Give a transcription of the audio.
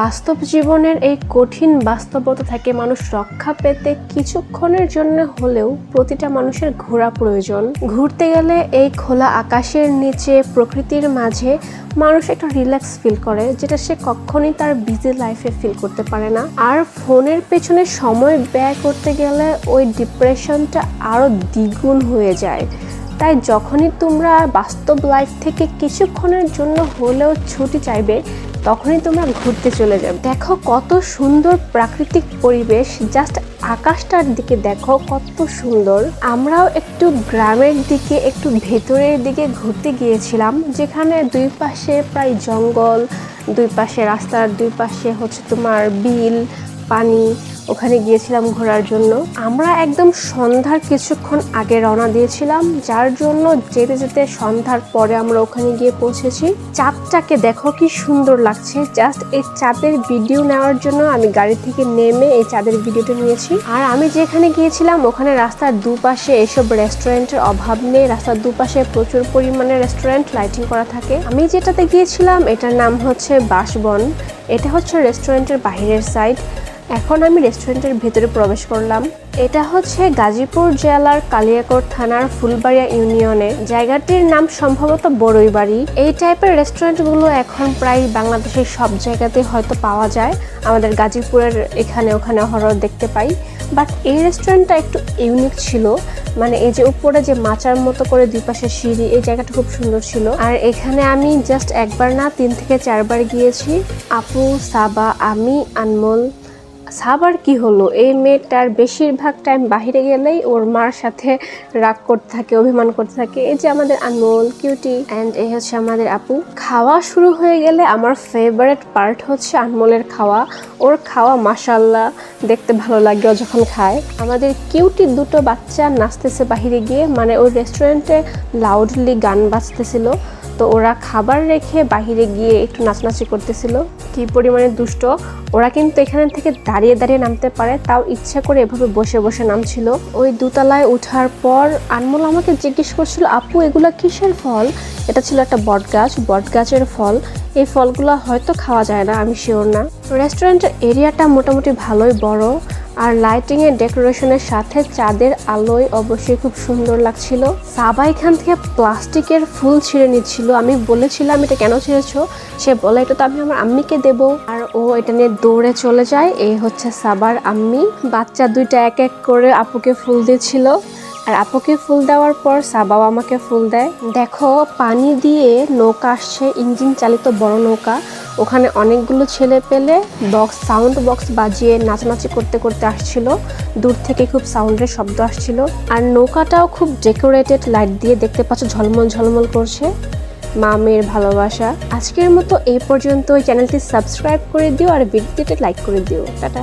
বাস্তব জীবনের এই কঠিন বাস্তবতা থেকে মানুষ রক্ষা পেতে কিছুক্ষণের জন্য হলেও প্রতিটা মানুষের ঘোরা প্রয়োজন। ঘুরতে গেলে এই খোলা আকাশের নিচে, প্রকৃতির মাঝে মানুষ একটা রিল্যাক্স ফিল করে, যেটা সে কখনই তার বিজি লাইফে ফিল করতে পারে না। আর ফোনের পেছনে সময় ব্যয় করতে গেলে ওই ডিপ্রেশনটা আরও দ্বিগুণ হয়ে যায়। তাই যখনই তোমরা বাস্তব লাইফ থেকে কিছুক্ষণের জন্য হলেও ছুটি চাইবে তখনই তোমরা ঘুরতে চলে যাবে। দেখো কত সুন্দর প্রাকৃতিক পরিবেশ জাস্ট আকাশটার দিকে দেখো কত সুন্দর। আমরাও একটু গ্রামের দিকে, একটু ভেতরের দিকে ঘুরতে গিয়েছিলাম, যেখানে দুই পাশে প্রায় জঙ্গল, দুই পাশে রাস্তার দুই পাশে হচ্ছে তোমার বিল পানি, ওখানে গিয়েছিলাম ঘোরার জন্য। আমরা একদম সন্ধ্যার কিছুক্ষণ আগে রওনা দিয়েছিলাম, যার জন্য যেতে যেতে সন্ধ্যার পরে আমরা ওখানে গিয়ে পৌঁছেছি। চাঁদটাকে দেখো কি সুন্দর লাগছে। জাস্ট এই চাঁদের ভিডিও নেওয়ার জন্য আমি গাড়ি থেকে নেমে এই চাঁদের ভিডিওটা নিয়েছি। আর আমি যেখানে গিয়েছিলাম, ওখানে রাস্তার দুপাশে এসব রেস্টুরেন্টের অভাব নেই। রাস্তার দুপাশে প্রচুর পরিমাণে রেস্টুরেন্ট, লাইটিং করা থাকে। আমি যেটাতে গিয়েছিলাম, এটার নাম হচ্ছে বাসবন। এটা হচ্ছে রেস্টুরেন্টের বাহিরের সাইড। এখন আমি রেস্টুরেন্টের ভেতরে প্রবেশ করলাম। এটা হচ্ছে গাজীপুর জেলার কালিয়াকোট থানার ফুলবাড়িয়া ইউনিয়নে। জায়গাটির নাম সম্ভবত বড়ই বাড়ি এই টাইপের রেস্টুরেন্টগুলো এখন প্রায় বাংলাদেশের সব জায়গাতে হয়তো পাওয়া যায়। আমাদের গাজীপুরের এখানে ওখানে হরর দেখতে পাই। বাট এই রেস্টুরেন্টটা একটু ইউনিক ছিল। মানে এই যে উপরে যে মাচার মতো করে দুই পাশে সিঁড়ি, এই জায়গাটা খুব সুন্দর ছিল। আর এখানে আমি জাস্ট একবার না, তিন থেকে চারবার গিয়েছি। আপু, সাবা, আমি, আনমোল সাবার কি হলো? এই মেয়েটার বেশিরভাগ টাইম বাইরে গেলেই ওর মার সাথে রাগ করতে থাকে, অভিমান করতে থাকে। এই যে আমাদের আনমোল কিউটি অ্যান্ড এই হচ্ছে আমাদের আপু। খাওয়া শুরু হয়ে গেলে আমার ফেভারেট পার্ট হচ্ছে আনমোলের খাওয়া। ওর খাওয়া মাসাল্লাহ দেখতে ভালো লাগে ও যখন খায়। আমাদের কিউটি দুটো বাচ্চা নাচতেছে বাহিরে গিয়ে মানে ওই রেস্টুরেন্টে লাউডলি গান বাজতেছিল। তো ওরা খাবার রেখে বাহিরে গিয়ে একটু নাচানাচি করতেছিল। কি পরিমাণে দুষ্ট। ওরা কিন্তু এখানে থেকে দাঁড়িয়ে দাঁড়িয়ে নামতে পারে, তাও ইচ্ছা করে এভাবে বসে বসে নামছিল। ওই দুতলায় ওঠার পর আনমোল আমাকে জিজ্ঞেস করছিল, আপু, এগুলা কিসের ফল? এটা ছিল একটা বট গাছ বট গাছের ফল। এই ফলগুলো হয়তো খাওয়া যায় না, আমি শিওর না। রেস্টুরেন্টের এরিয়াটা মোটামুটি ভালোই বড়। আর লাইটিং এর ডেকোরেশনের সাথে চাঁদের আলোয় অবশ্যই খুব সুন্দর লাগছিল। সাবা এখান থেকে প্লাস্টিকের ফুল ছিঁড়ে নিচ্ছিল। আমি বলেছিলাম, এটা কেন ছিঁড়েছো? সে বলে, এটা তো আমি আমার আম্মিকে দেব। আর ও এটা নিয়ে দৌড়ে চলে যায়। এই হচ্ছে সাবার আম্মি। বাচ্চা দুইটা এক এক করে আপুকে ফুল দিচ্ছিল। আর আপুকে ফুল দেওয়ার পর সাবাও আমাকে ফুল দেয়। দেখো, পানি দিয়ে নৌকা আসছে, ইঞ্জিন চালিত বড় নৌকা। ওখানে অনেকগুলো ছেলে পেলে বক্স সাউন্ড বক্স বাজিয়ে নাচানাচি করতে করতে আসছিল। দূর থেকে খুব সাউন্ডের শব্দ আসছিল। আর নৌকাটাও খুব ডেকোরেটেড লাইট দিয়ে দেখতে পাচ্ছ ঝলমল ঝলমল করছে। মা, মেয়ের ভালোবাসা। আজকের মতো এই পর্যন্ত চ্যানেলটি সাবস্ক্রাইব করে দিও আর ভিডিওটি লাইক করে দিও। টাটা।